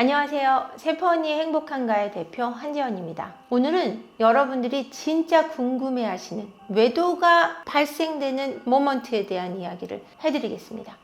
안녕하세요. 세퍼언니의 행복한가의 대표 한지연입니다. 오늘은 여러분들이 진짜 궁금해 하시는 외도가 발생되는 모먼트에 대한 이야기를 해드리겠습니다.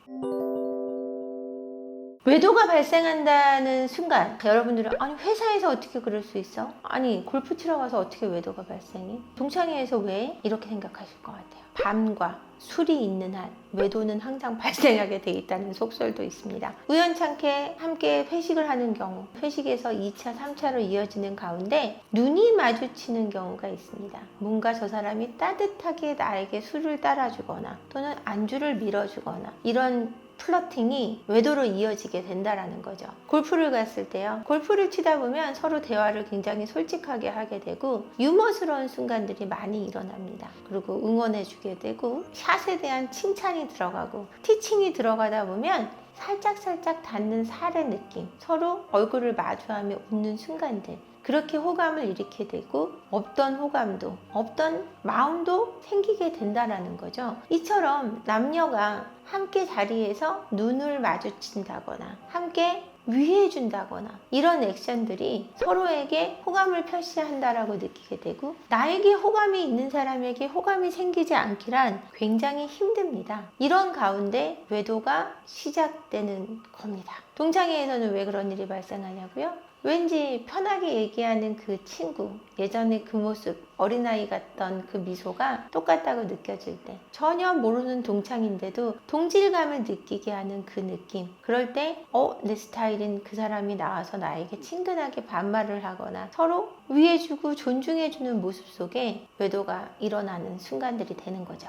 외도가 발생한다는 순간 여러분들은 아니 회사에서 어떻게 그럴 수 있어? 아니 골프 치러 가서 어떻게 외도가 발생해? 동창회에서 왜? 이렇게 생각하실 것 같아요. 밤과 술이 있는 한 외도는 항상 발생하게 돼 있다는 속설도 있습니다. 우연찮게 함께 회식을 하는 경우 회식에서 2차, 3차로 이어지는 가운데 눈이 마주치는 경우가 있습니다. 뭔가 저 사람이 따뜻하게 나에게 술을 따라주거나 또는 안주를 밀어주거나 이런 플러팅이 외도로 이어지게 된다라는 거죠. 골프를 갔을 때요. 골프를 치다 보면 서로 대화를 굉장히 솔직하게 하게 되고 유머스러운 순간들이 많이 일어납니다. 그리고 응원해주게 되고 샷에 대한 칭찬이 들어가고 티칭이 들어가다 보면 살짝살짝 닿는 살의 느낌, 서로 얼굴을 마주하며 웃는 순간들, 그렇게 호감을 일으키게 되고 없던 호감도 없던 마음도 생기게 된다라는 거죠. 이처럼 남녀가 함께 자리에서 눈을 마주친다거나 함께 위해 준다거나 이런 액션들이 서로에게 호감을 표시한다라고 느끼게 되고 나에게 호감이 있는 사람에게 호감이 생기지 않기란 굉장히 힘듭니다. 이런 가운데 외도가 시작되는 겁니다. 동창회에서는 왜 그런 일이 발생하냐고요? 왠지 편하게 얘기하는 그 친구, 예전에 그 모습, 어린아이 같던 그 미소가 똑같다고 느껴질 때, 전혀 모르는 동창인데도 동질감을 느끼게 하는 그 느낌. 그럴 때, 어, 내 스타일인 그 사람이 나와서 나에게 친근하게 반말을 하거나 서로 위해주고 존중해주는 모습 속에 외도가 일어나는 순간들이 되는 거죠.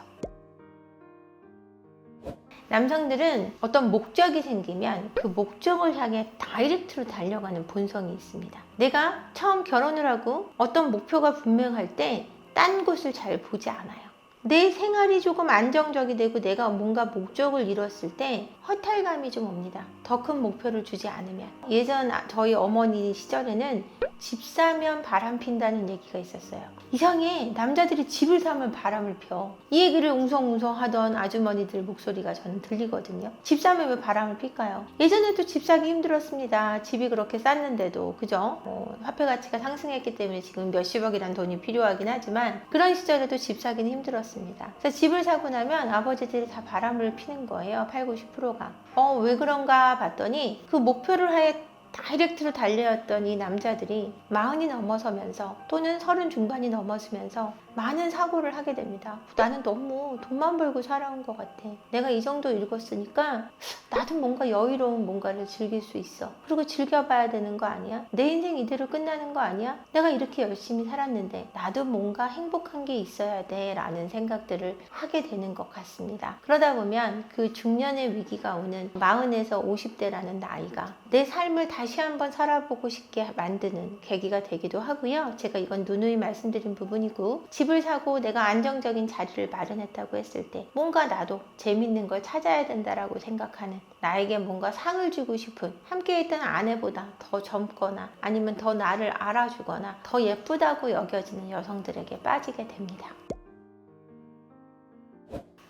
남성들은 어떤 목적이 생기면 그 목적을 향해 다이렉트로 달려가는 본성이 있습니다. 내가 처음 결혼을 하고 어떤 목표가 분명할 때 딴 곳을 잘 보지 않아요. 내 생활이 조금 안정적이 되고 내가 뭔가 목적을 이뤘을 때 허탈감이 좀 옵니다. 더 큰 목표를 주지 않으면. 예전 저희 어머니 시절에는 집 사면 바람 핀다는 얘기가 있었어요. 이상해. 남자들이 집을 사면 바람을 펴. 이 얘기를 웅성웅성 하던 아주머니들 목소리가 저는 들리거든요. 집 사면 왜 바람을 필까요? 예전에도 집 사기 힘들었습니다. 집이 그렇게 쌌는데도. 그죠? 어, 화폐 가치가 상승했기 때문에 지금 몇십억이란 돈이 필요하긴 하지만 그런 시절에도 집 사기는 힘들었 습니다. 그래서 집을 사고 나면 아버지들이 다 바람을 피는 거예요. 8, 90%가. 어, 왜 그런가 봤더니 그 목표를 하에 다이렉트로 달려왔던 이 남자들이 마흔이 넘어서면서 또는 서른 중반이 넘어서면서 많은 사고를 하게 됩니다. 나는 너무 돈만 벌고 살아온 것 같아. 내가 이 정도 읽었으니까 나도 뭔가 여유로운 뭔가를 즐길 수 있어. 그리고 즐겨봐야 되는 거 아니야? 내 인생 이대로 끝나는 거 아니야? 내가 이렇게 열심히 살았는데 나도 뭔가 행복한 게 있어야 돼. 라는 생각들을 하게 되는 것 같습니다. 그러다 보면 그 중년의 위기가 오는 40에서 50대라는 나이가 내 삶을 다시 한번 살아보고 싶게 만드는 계기가 되기도 하고요. 제가 이건 누누이 말씀드린 부분이고 집을 사고 내가 안정적인 자리를 마련했다고 했을 때 뭔가 나도 재밌는 걸 찾아야 된다라고 생각하는 나에게 뭔가 상을 주고 싶은 함께 있던 아내보다 더 젊거나 아니면 더 나를 알아주거나 더 예쁘다고 여겨지는 여성들에게 빠지게 됩니다.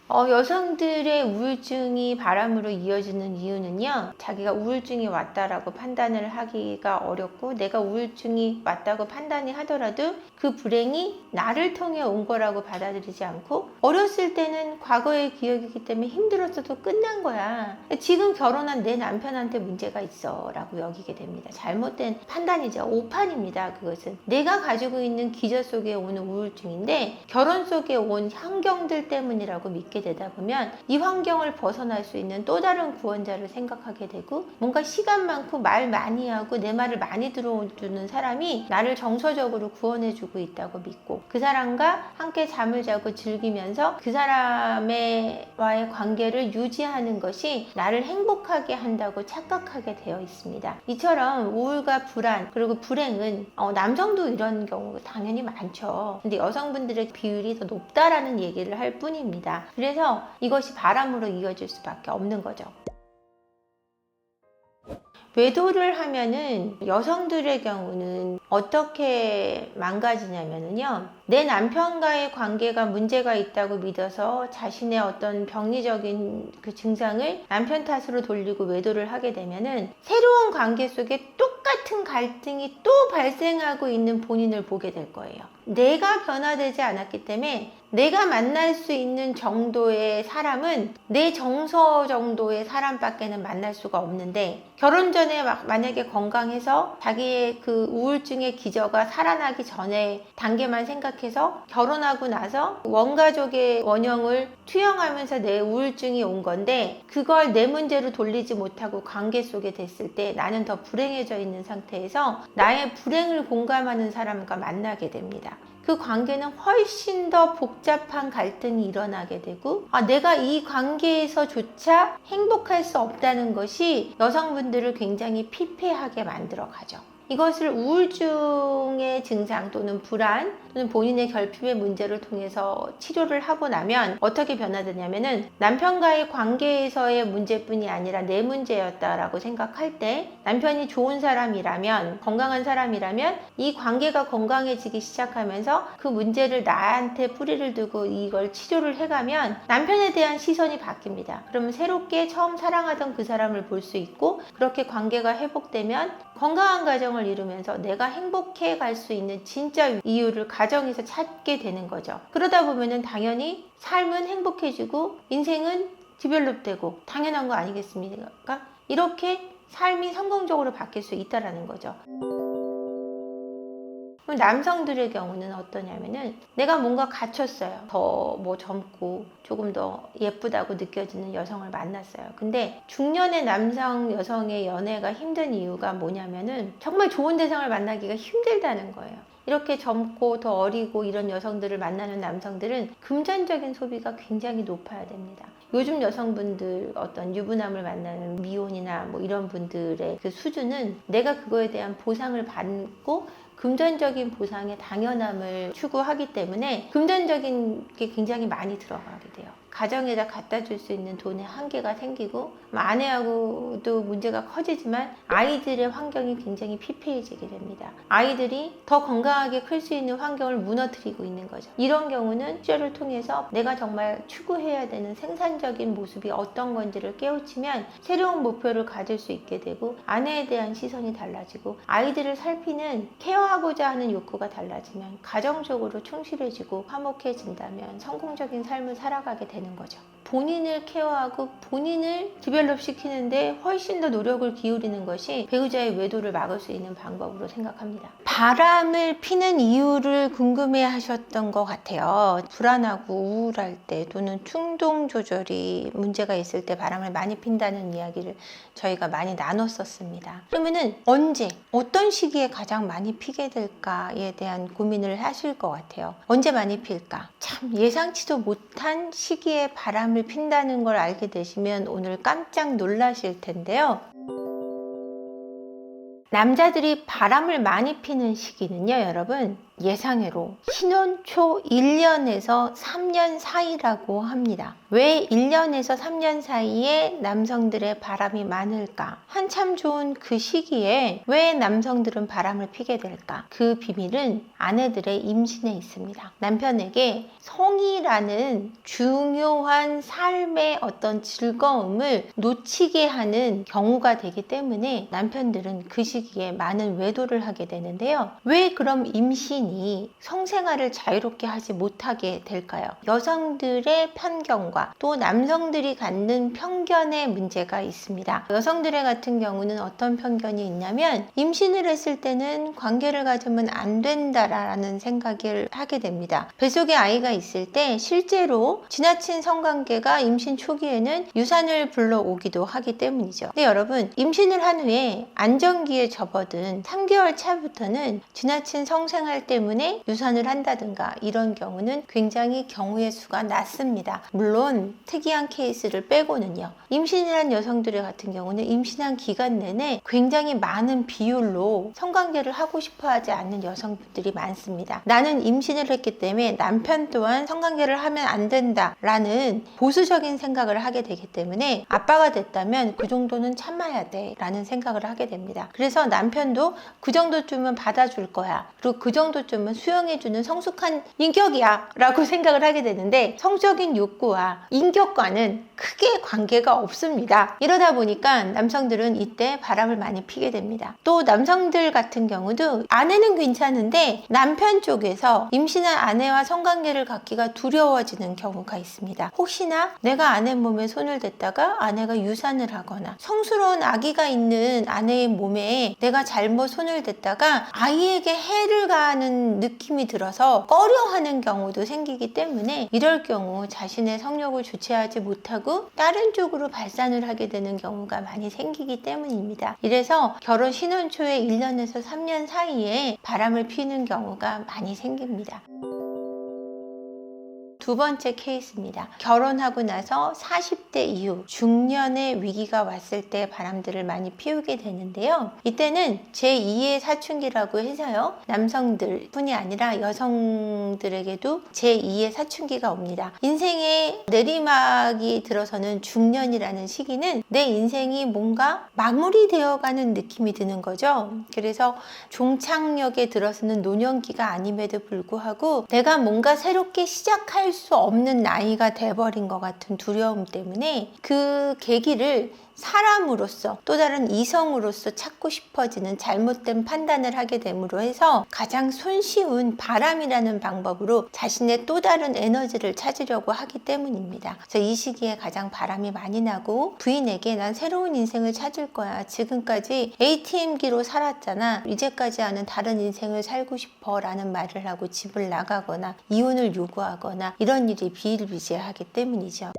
어, 여성들의 우울증이 바람으로 이어지는 이유는요, 자기가 우울증이 왔다라고 판단을 하기가 어렵고, 내가 우울증이 왔다고 판단이 하더라도 그 불행이 나를 통해 온 거라고 받아들이지 않고, 어렸을 때는 과거의 기억이기 때문에 힘들었어도 끝난 거야. 지금 결혼한 내 남편한테 문제가 있어. 라고 여기게 됩니다. 잘못된 판단이죠. 오판입니다. 그것은. 내가 가지고 있는 기저 속에 오는 우울증인데, 결혼 속에 온 환경들 때문이라고 믿게 되다 보면 이 환경을 벗어날 수 있는 또 다른 구원자를 생각하게 되고 뭔가 시간 많고 말 많이 하고 내 말을 많이 들어주는 사람이 나를 정서적으로 구원해주고 있다고 믿고 그 사람과 함께 잠을 자고 즐기면서 그 사람과의 관계를 유지하는 것이 나를 행복하게 한다고 착각하게 되어 있습니다. 이처럼 우울과 불안 그리고 불행은 어, 남성도 이런 경우가 당연히 많죠. 근데 여성분들의 비율이 더 높다라는 얘기를 할 뿐입니다. 그래서 이것이 바람으로 이어질 수밖에 없는 거죠. 외도를 하면은 여성들의 경우는 어떻게 망가지냐면은요. 내 남편과의 관계가 문제가 있다고 믿어서 자신의 어떤 병리적인 그 증상을 남편 탓으로 돌리고 외도를 하게 되면은 새로운 관계 속에 똑같은 갈등이 또 발생하고 있는 본인을 보게 될 거예요. 내가 변화되지 않았기 때문에 내가 만날 수 있는 정도의 사람은 내 정서 정도의 사람밖에는 만날 수가 없는데 결혼 전에 막 만약에 건강해서 자기의 그 우울증의 기저가 살아나기 전에 단계만 생각 해서 결혼하고 나서 원가족의 원형을 투영하면서 내 우울증이 온 건데 그걸 내 문제로 돌리지 못하고 관계 속에 됐을 때 나는 더 불행해져 있는 상태에서 나의 불행을 공감하는 사람과 만나게 됩니다. 그 관계는 훨씬 더 복잡한 갈등이 일어나게 되고 아, 내가 이 관계에서조차 행복할 수 없다는 것이 여성분들을 굉장히 피폐하게 만들어 가죠. 이것을 우울증의 증상 또는 불안 또는 본인의 결핍의 문제를 통해서 치료를 하고 나면 어떻게 변화되냐면은 남편과의 관계에서의 문제뿐이 아니라 내 문제였다라고 생각할 때 남편이 좋은 사람이라면 건강한 사람이라면 이 관계가 건강해지기 시작하면서 그 문제를 나한테 뿌리를 두고 이걸 치료를 해가면 남편에 대한 시선이 바뀝니다. 그러면 새롭게 처음 사랑하던 그 사람을 볼 수 있고 그렇게 관계가 회복되면 건강한 가정을 이루면서 내가 행복해 갈 수 있는 진짜 이유를 가정에서 찾게 되는 거죠. 그러다 보면은 당연히 삶은 행복해지고 인생은 디벨롭되고 당연한 거 아니겠습니까? 이렇게 삶이 성공적으로 바뀔 수 있다라는 거죠. 남성들의 경우는 어떠냐면은 내가 뭔가 갇혔어요. 더 뭐 젊고 조금 더 예쁘다고 느껴지는 여성을 만났어요. 근데 중년의 남성 여성의 연애가 힘든 이유가 뭐냐면은 정말 좋은 대상을 만나기가 힘들다는 거예요. 이렇게 젊고 더 어리고 이런 여성들을 만나는 남성들은 금전적인 소비가 굉장히 높아야 됩니다. 요즘 여성분들 어떤 유부남을 만나는 미혼이나 뭐 이런 분들의 그 수준은 내가 그거에 대한 보상을 받고 금전적인 보상의 당연함을 추구하기 때문에 금전적인 게 굉장히 많이 들어가게 돼요. 가정에다 갖다 줄 수 있는 돈의 한계가 생기고 아내하고도 문제가 커지지만 아이들의 환경이 굉장히 피폐해지게 됩니다. 아이들이 더 건강하게 클 수 있는 환경을 무너뜨리고 있는 거죠. 이런 경우는 치료를 통해서 내가 정말 추구해야 되는 생산적인 모습이 어떤 건지를 깨우치면 새로운 목표를 가질 수 있게 되고 아내에 대한 시선이 달라지고 아이들을 살피는 케어하고자 하는 욕구가 달라지면 가정적으로 충실해지고 화목해진다면 성공적인 삶을 살아가게 되는 거죠. 본인을 케어하고 본인을 디벨롭 시키는데 훨씬 더 노력을 기울이는 것이 배우자의 외도를 막을 수 있는 방법으로 생각합니다. 바람을 피는 이유를 궁금해 하셨던 것 같아요. 불안하고 우울할 때 또는 충동 조절이 문제가 있을 때 바람을 많이 핀다는 이야기를 저희가 많이 나눴었습니다. 그러면은 언제, 어떤 시기에 가장 많이 피게 될까에 대한 고민을 하실 것 같아요. 언제 많이 필까? 참 예상치도 못한 시기에 바람을 핀다는 걸 알게 되시면 오늘 깜짝 놀라실 텐데요. 남자들이 바람을 많이 피는 시기는요, 여러분. 예상외로 신혼 초 1년에서 3년 사이라고 합니다. 왜 1년에서 3년 사이에 남성들의 바람이 많을까? 한참 좋은 그 시기에 왜 남성들은 바람을 피게 될까? 그 비밀은 아내들의 임신에 있습니다. 남편에게 성이라는 중요한 삶의 어떤 즐거움을 놓치게 하는 경우가 되기 때문에 남편들은 그 시기에 많은 외도를 하게 되는데요. 왜 그럼 임신 본인이 성생활을 자유롭게 하지 못하게 될까요? 여성들의 편견과 또 남성들이 갖는 편견의 문제가 있습니다. 여성들의 같은 경우는 어떤 편견이 있냐면 임신을 했을 때는 관계를 가지면 안 된다라는 생각을 하게 됩니다. 뱃속에 아이가 있을 때 실제로 지나친 성관계가 임신 초기에는 유산을 불러오기도 하기 때문이죠. 근데 여러분 임신을 한 후에 안정기에 접어든 3개월 차부터는 지나친 성생활 때 때문에 유산을 한다든가 이런 경우는 굉장히 경우의 수가 낮습니다. 물론 특이한 케이스를 빼고는요. 임신이란 여성들의 같은 경우는 임신한 기간 내내 굉장히 많은 비율로 성관계를 하고 싶어 하지 않는 여성분들이 많습니다. 나는 임신을 했기 때문에 남편 또한 성관계를 하면 안 된다 라는 보수적인 생각을 하게 되기 때문에 아빠가 됐다면 그 정도는 참아야 돼 라는 생각을 하게 됩니다. 그래서 남편도 그 정도쯤은 받아줄 거야. 그리고 그 정도 쯤은 수용해주는 성숙한 인격이야 라고 생각을 하게 되는데 성적인 욕구와 인격과는 크게 관계가 없습니다. 이러다 보니까 남성들은 이때 바람을 많이 피게 됩니다. 또 남성들 같은 경우도 아내는 괜찮은데 남편 쪽에서 임신한 아내와 성관계를 갖기가 두려워지는 경우가 있습니다. 혹시나 내가 아내 몸에 손을 댔다가 아내가 유산을 하거나 성스러운 아기가 있는 아내의 몸에 내가 잘못 손을 댔다가 아이에게 해를 가하는 느낌이 들어서 꺼려하는 경우도 생기기 때문에 이럴 경우 자신의 성욕을 주체하지 못하고 다른 쪽으로 발산을 하게 되는 경우가 많이 생기기 때문입니다. 이래서 결혼 신혼 초에 1년에서 3년 사이에 바람을 피는 경우가 많이 생깁니다. 두 번째 케이스입니다. 결혼하고 나서 40대 이후 중년의 위기가 왔을 때 바람들을 많이 피우게 되는데요. 이때는 제2의 사춘기라고 해서요. 남성들 뿐이 아니라 여성들에게도 제2의 사춘기가 옵니다. 인생의 내리막이 들어서는 중년이라는 시기는 내 인생이 뭔가 마무리되어 가는 느낌이 드는 거죠. 그래서 종착역에 들어서는 노년기가 아님에도 불구하고 내가 뭔가 새롭게 시작할 수 없는 나이가 돼버린 것 같은 두려움 때문에 그 계기를 사람으로서 또 다른 이성으로서 찾고 싶어지는 잘못된 판단을 하게 됨으로 해서 가장 손쉬운 바람이라는 방법으로 자신의 또 다른 에너지를 찾으려고 하기 때문입니다. 그래서 이 시기에 가장 바람이 많이 나고 부인에게 난 새로운 인생을 찾을 거야. 지금까지 ATM기로 살았잖아. 이제까지 하는 다른 인생을 살고 싶어 라는 말을 하고 집을 나가거나 이혼을 요구하거나 이런 일이 비일비재하기 때문이죠.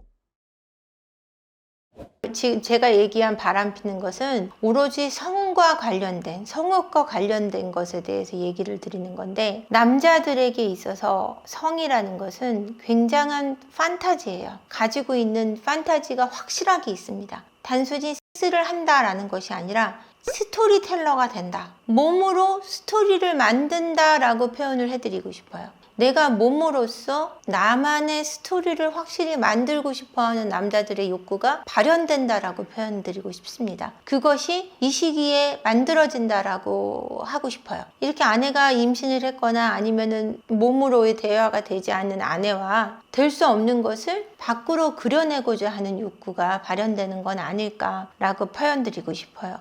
지금 제가 얘기한 바람 피는 것은 오로지 성과 관련된 성욕과 관련된 것에 대해서 얘기를 드리는 건데 남자들에게 있어서 성이라는 것은 굉장한 판타지예요. 가지고 있는 판타지가 확실하게 있습니다. 단순히 섹스를 한다라는 것이 아니라 스토리텔러가 된다. 몸으로 스토리를 만든다라고 표현을 해드리고 싶어요. 내가 몸으로서 나만의 스토리를 확실히 만들고 싶어 하는 남자들의 욕구가 발현된다라고 표현드리고 싶습니다. 그것이 이 시기에 만들어진다라고 하고 싶어요. 이렇게 아내가 임신을 했거나 아니면은 몸으로의 대화가 되지 않는 아내와 될 수 없는 것을 밖으로 그려내고자 하는 욕구가 발현되는 건 아닐까라고 표현드리고 싶어요.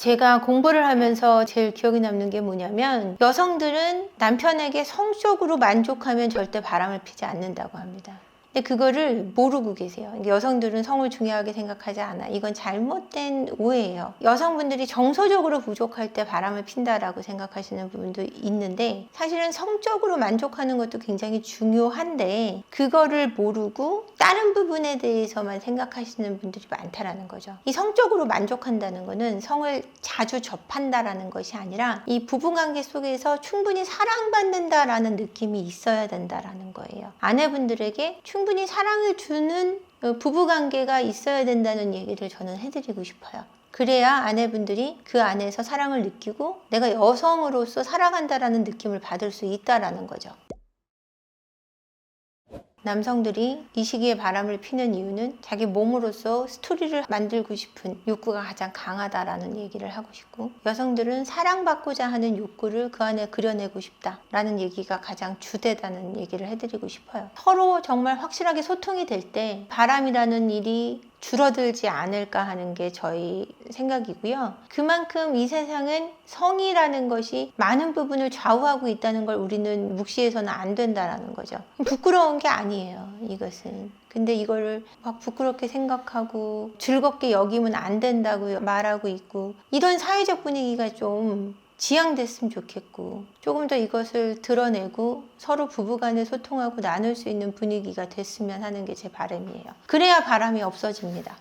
제가 공부를 하면서 제일 기억에 남는 게 뭐냐면 여성들은 남편에게 성적으로 만족하면 절대 바람을 피지 않는다고 합니다. 근데 그거를 모르고 계세요. 여성들은 성을 중요하게 생각하지 않아. 이건 잘못된 오해예요. 여성분들이 정서적으로 부족할 때 바람을 핀다라고 생각하시는 부분도 있는데 사실은 성적으로 만족하는 것도 굉장히 중요한데 그거를 모르고 다른 부분에 대해서만 생각하시는 분들이 많다라는 거죠. 이 성적으로 만족한다는 거는 성을 자주 접한다라는 것이 아니라 이 부부관계 속에서 충분히 사랑받는다라는 느낌이 있어야 된다라는 거예요. 아내분들에게 충 분히 사랑을 주는 어, 부부관계가 있어야 된다는 얘기를 저는 해드리고 싶어요. 그래야 아내분들이 그 안에서 사랑을 느끼고 내가 여성으로서 살아간다라는 느낌을 받을 수 있다라는 거죠. 남성들이 이 시기에 바람을 피는 이유는 자기 몸으로서 스토리를 만들고 싶은 욕구가 가장 강하다라는 얘기를 하고 싶고 여성들은 사랑받고자 하는 욕구를 그 안에 그려내고 싶다라는 얘기가 가장 주되다는 얘기를 해드리고 싶어요. 서로 정말 확실하게 소통이 될 때 바람이라는 일이 줄어들지 않을까 하는 게 저희 생각이고요. 그만큼 이 세상은 성이라는 것이 많은 부분을 좌우하고 있다는 걸 우리는 묵시해서는 안 된다라는 거죠. 부끄러운 게 아니에요, 이것은. 근데 이거를 막 부끄럽게 생각하고 즐겁게 여기면 안 된다고 말하고 있고 이런 사회적 분위기가 좀 지양됐으면 좋겠고 조금 더 이것을 드러내고 서로 부부간에 소통하고 나눌 수 있는 분위기가 됐으면 하는 게 제 바람이에요. 그래야 바람이 없어집니다.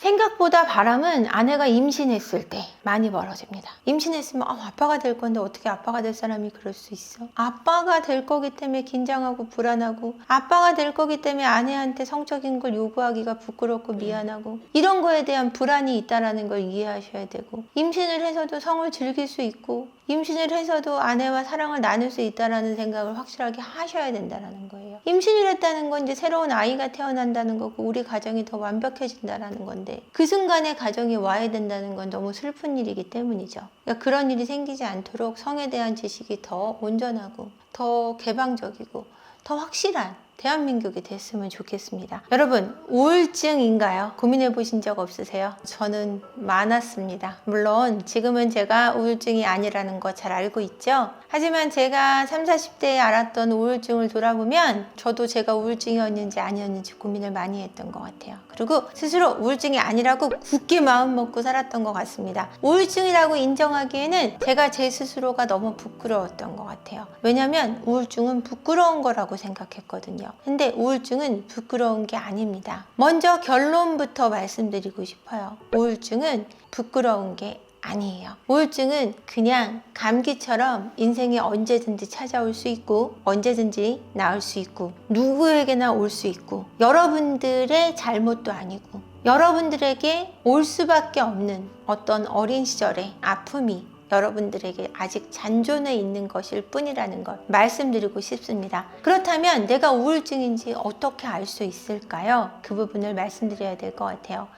생각보다 바람은 아내가 임신했을 때 많이 벌어집니다. 임신했으면 어, 아빠가 될 건데 어떻게 아빠가 될 사람이 그럴 수 있어? 아빠가 될 거기 때문에 긴장하고 불안하고 아빠가 될 거기 때문에 아내한테 성적인 걸 요구하기가 부끄럽고 미안하고 이런 거에 대한 불안이 있다라는 걸 이해하셔야 되고 임신을 해서도 성을 즐길 수 있고 임신을 해서도 아내와 사랑을 나눌 수 있다라는 생각을 확실하게 하셔야 된다라는 거예요. 임신을 했다는 건 이제 새로운 아이가 태어난다는 거고 우리 가정이 더 완벽해진다라는 건데 그 순간에 가정이 와야 된다는 건 너무 슬픈 일이기 때문이죠. 그러니까 그런 일이 생기지 않도록 성에 대한 지식이 더 온전하고 더 개방적이고 더 확실한 대한민국이 됐으면 좋겠습니다. 여러분, 우울증인가요? 고민해 보신 적 없으세요? 저는 많았습니다. 물론 지금은 제가 우울증이 아니라는 거 잘 알고 있죠? 하지만 제가 3, 40대에 알았던 우울증을 돌아보면 저도 제가 우울증이었는지 아니었는지 고민을 많이 했던 것 같아요. 그리고 스스로 우울증이 아니라고 굳게 마음 먹고 살았던 것 같습니다. 우울증이라고 인정하기에는 제가 제 스스로가 너무 부끄러웠던 것 같아요. 왜냐면 우울증은 부끄러운 거라고 생각했거든요. 근데 우울증은 부끄러운 게 아닙니다. 먼저 결론부터 말씀드리고 싶어요. 우울증은 부끄러운 게 아니에요. 우울증은 그냥 감기처럼 인생에 언제든지 찾아올 수 있고 언제든지 나을 수 있고 누구에게나 올 수 있고 여러분들의 잘못도 아니고 여러분들에게 올 수밖에 없는 어떤 어린 시절의 아픔이 여러분들에게 아직 잔존해 있는 것일 뿐이라는 걸 말씀드리고 싶습니다. 그렇다면 내가 우울증인지 어떻게 알 수 있을까요? 그 부분을 말씀드려야 될 것 같아요.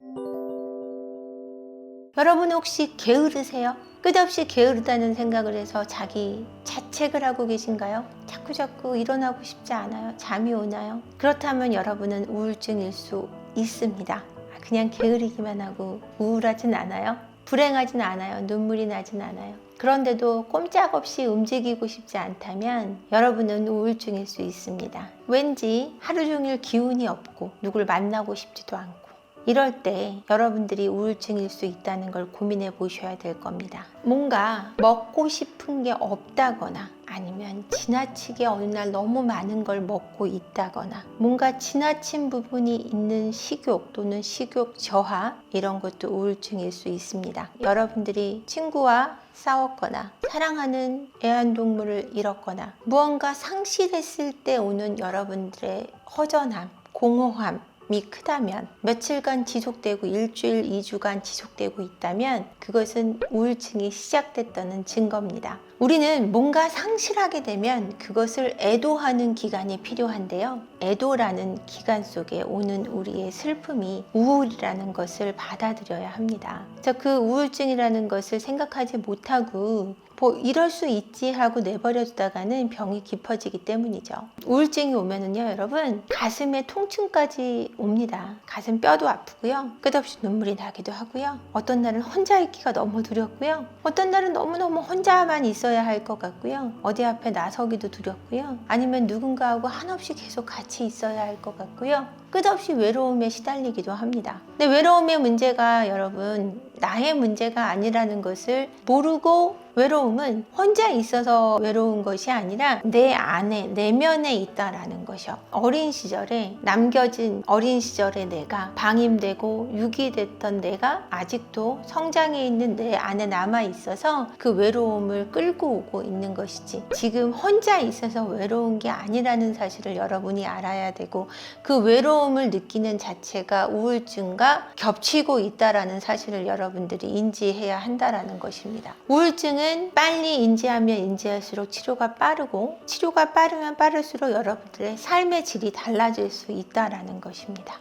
여러분 혹시 게으르세요? 끝없이 게으르다는 생각을 해서 자기 자책을 하고 계신가요? 자꾸 자꾸 일어나고 싶지 않아요? 잠이 오나요? 그렇다면 여러분은 우울증일 수 있습니다. 그냥 게으르기만 하고 우울하진 않아요? 불행하진 않아요. 눈물이 나진 않아요. 그런데도 꼼짝없이 움직이고 싶지 않다면 여러분은 우울증일 수 있습니다. 왠지 하루 종일 기운이 없고 누굴 만나고 싶지도 않고 이럴 때 여러분들이 우울증일 수 있다는 걸 고민해 보셔야 될 겁니다. 뭔가 먹고 싶은 게 없다거나 아니면 지나치게 어느 날 너무 많은 걸 먹고 있다거나 뭔가 지나친 부분이 있는 식욕 또는 식욕 저하 이런 것도 우울증일 수 있습니다. 여러분들이 친구와 싸웠거나 사랑하는 애완동물을 잃었거나 무언가 상실했을 때 오는 여러분들의 허전함, 공허함 이 크다면 며칠간 지속되고 일주일, 이주간 지속되고 있다면 그것은 우울증이 시작됐다는 증거입니다. 우리는 뭔가 상실하게 되면 그것을 애도하는 기간이 필요한데요. 애도라는 기간 속에 오는 우리의 슬픔이 우울이라는 것을 받아들여야 합니다. 그 우울증이라는 것을 생각하지 못하고 뭐 이럴 수 있지 하고 내버려 두다가는 병이 깊어지기 때문이죠. 우울증이 오면은요, 여러분 가슴에 통증까지 옵니다. 가슴 뼈도 아프고요. 끝없이 눈물이 나기도 하고요. 어떤 날은 혼자 있기가 너무 두렵고요. 어떤 날은 너무너무 혼자만 있어 야 할 것 같고요. 어디 앞에 나서기도 두렵고요. 아니면 누군가하고 한없이 계속 같이 있어야 할 것 같고요. 끝없이 외로움에 시달리기도 합니다. 근데 외로움의 문제가 여러분 나의 문제가 아니라는 것을 모르고 외로움은 혼자 있어서 외로운 것이 아니라 내 안에 내면에 있다라는 것이요. 어린 시절에 남겨진 어린 시절의 내가 방임되고 유기 됐던 내가 아직도 성장해 있는 내 안에 남아 있어서 그 외로움을 끌고 오고 있는 것이지. 지금 혼자 있어서 외로운 게 아니라는 사실을 여러분이 알아야 되고 그 외로움 을 느끼는 자체가 우울증과 겹치고 있다라는 사실을 여러분들이 인지해야 한다라는 것입니다. 우울증은 빨리 인지하면 인지할수록 치료가 빠르고 치료가 빠르면 빠를수록 여러분들의 삶의 질이 달라질 수 있다라는 것입니다.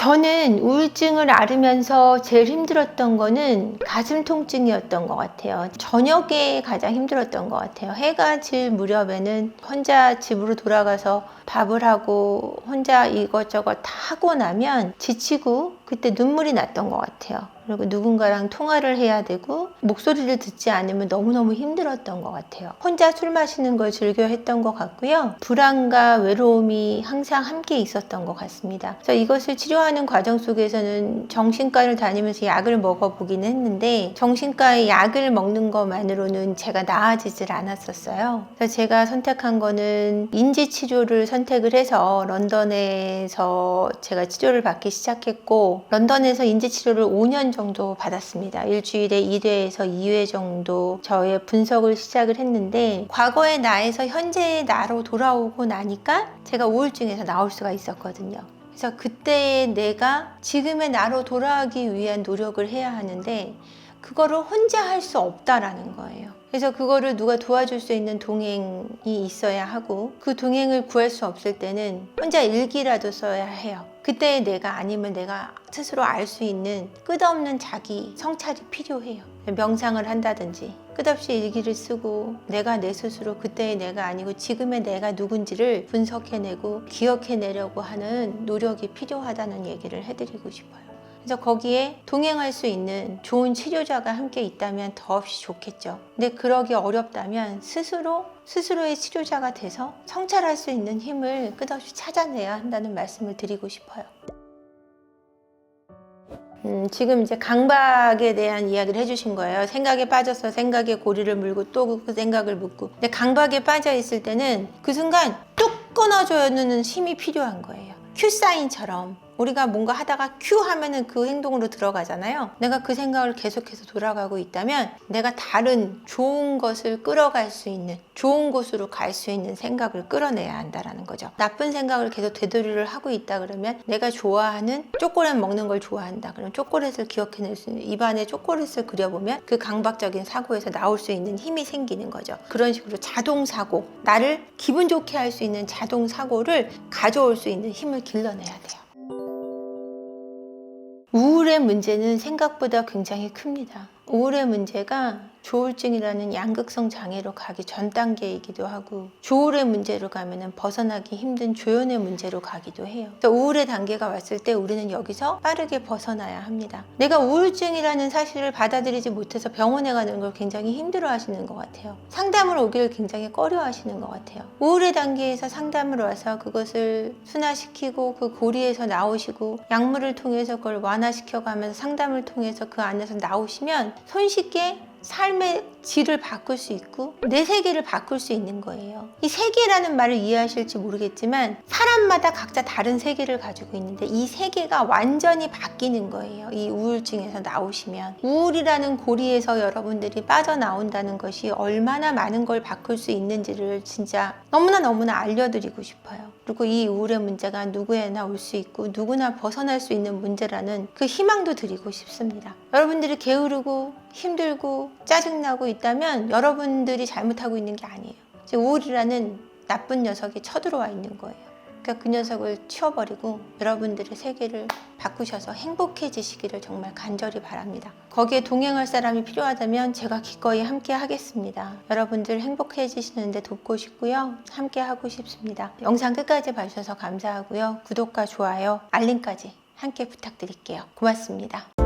저는 우울증을 앓으면서 제일 힘들었던 거는 가슴 통증이었던 것 같아요. 저녁에 가장 힘들었던 것 같아요. 해가 질 무렵에는 혼자 집으로 돌아가서 밥을 하고 혼자 이것저것 다 하고 나면 지치고 그때 눈물이 났던 것 같아요. 그리고 누군가랑 통화를 해야 되고 목소리를 듣지 않으면 너무너무 힘들었던 것 같아요. 혼자 술 마시는 걸 즐겨 했던 것 같고요. 불안과 외로움이 항상 함께 있었던 것 같습니다. 그래서 이것을 치료하는 과정 속에서는 정신과를 다니면서 약을 먹어보기는 했는데 정신과의 약을 먹는 것만으로는 제가 나아지질 않았었어요. 그래서 제가 선택한 거는 인지 치료를 선택을 해서 런던에서 제가 치료를 받기 시작했고 런던에서 인지 치료를 5년 정도 받았습니다. 일주일에 1회에서 2회 정도 저의 분석을 시작을 했는데 과거의 나에서 현재의 나로 돌아오고 나니까 제가 우울증에서 나올 수가 있었거든요. 그래서 그때의 내가 지금의 나로 돌아가기 위한 노력을 해야 하는데 그거를 혼자 할 수 없다라는 거예요. 그래서 그거를 누가 도와줄 수 있는 동행이 있어야 하고 그 동행을 구할 수 없을 때는 혼자 일기라도 써야 해요. 그때의 내가 아니면 내가 스스로 알 수 있는 끝없는 자기 성찰이 필요해요. 명상을 한다든지 끝없이 일기를 쓰고 내가 내 스스로 그때의 내가 아니고 지금의 내가 누군지를 분석해내고 기억해내려고 하는 노력이 필요하다는 얘기를 해드리고 싶어요. 그래서 거기에 동행할 수 있는 좋은 치료자가 함께 있다면 더없이 좋겠죠. 근데 그러기 어렵다면 스스로 스스로의 치료자가 돼서 성찰할 수 있는 힘을 끝없이 찾아내야 한다는 말씀을 드리고 싶어요. 음, 지금 이제 강박에 대한 이야기를 해주신 거예요. 생각에 빠져서 생각에 고리를 물고 또 그 생각을 묻고. 근데 강박에 빠져 있을 때는 그 순간 뚝 끊어줘는 힘이 필요한 거예요. 큐 사인처럼 우리가 뭔가 하다가 큐 하면은 그 행동으로 들어가잖아요. 내가 그 생각을 계속해서 돌아가고 있다면 내가 다른 좋은 것을 끌어갈 수 있는 좋은 곳으로 갈 수 있는 생각을 끌어내야 한다라는 거죠. 나쁜 생각을 계속 되돌이를 하고 있다 그러면 내가 좋아하는 초콜릿 먹는 걸 좋아한다. 그럼 초콜릿을 기억해낼 수 있는 입안에 초콜릿을 그려보면 그 강박적인 사고에서 나올 수 있는 힘이 생기는 거죠. 그런 식으로 자동 사고 나를 기분 좋게 할 수 있는 자동 사고를 가져올 수 있는 힘을 길러내야 돼요. 우울의 문제는 생각보다 굉장히 큽니다. 우울의 문제가 조울증이라는 양극성 장애로 가기 전 단계이기도 하고 조울의 문제로 가면은 벗어나기 힘든 조현의 문제로 가기도 해요. 그래서 우울의 단계가 왔을 때 우리는 여기서 빠르게 벗어나야 합니다. 내가 우울증이라는 사실을 받아들이지 못해서 병원에 가는 걸 굉장히 힘들어 하시는 것 같아요. 상담을 오기를 굉장히 꺼려 하시는 것 같아요. 우울의 단계에서 상담을 와서 그것을 순화시키고 그 고리에서 나오시고 약물을 통해서 그걸 완화시켜 가면서 상담을 통해서 그 안에서 나오시면 손쉽게 삶의 질을 바꿀 수 있고 내 세계를 바꿀 수 있는 거예요. 이 세계라는 말을 이해하실지 모르겠지만 사람마다 각자 다른 세계를 가지고 있는데 이 세계가 완전히 바뀌는 거예요. 이 우울증에서 나오시면 우울이라는 고리에서 여러분들이 빠져나온다는 것이 얼마나 많은 걸 바꿀 수 있는지를 진짜 너무나 너무나 알려드리고 싶어요. 그리고 이 우울의 문제가 누구에나 올 수 있고 누구나 벗어날 수 있는 문제라는 그 희망도 드리고 싶습니다. 여러분들이 게으르고 힘들고 짜증나고 있다면 여러분들이 잘못하고 있는 게 아니에요. 지금 우울이라는 나쁜 녀석이 쳐들어와 있는 거예요. 그러니까 그 녀석을 치워버리고 여러분들의 세계를 바꾸셔서 행복해지시기를 정말 간절히 바랍니다. 거기에 동행할 사람이 필요하다면 제가 기꺼이 함께 하겠습니다. 여러분들 행복해지시는데 돕고 싶고요. 함께 하고 싶습니다. 영상 끝까지 봐주셔서 감사하고요. 구독과 좋아요, 알림까지 함께 부탁드릴게요. 고맙습니다.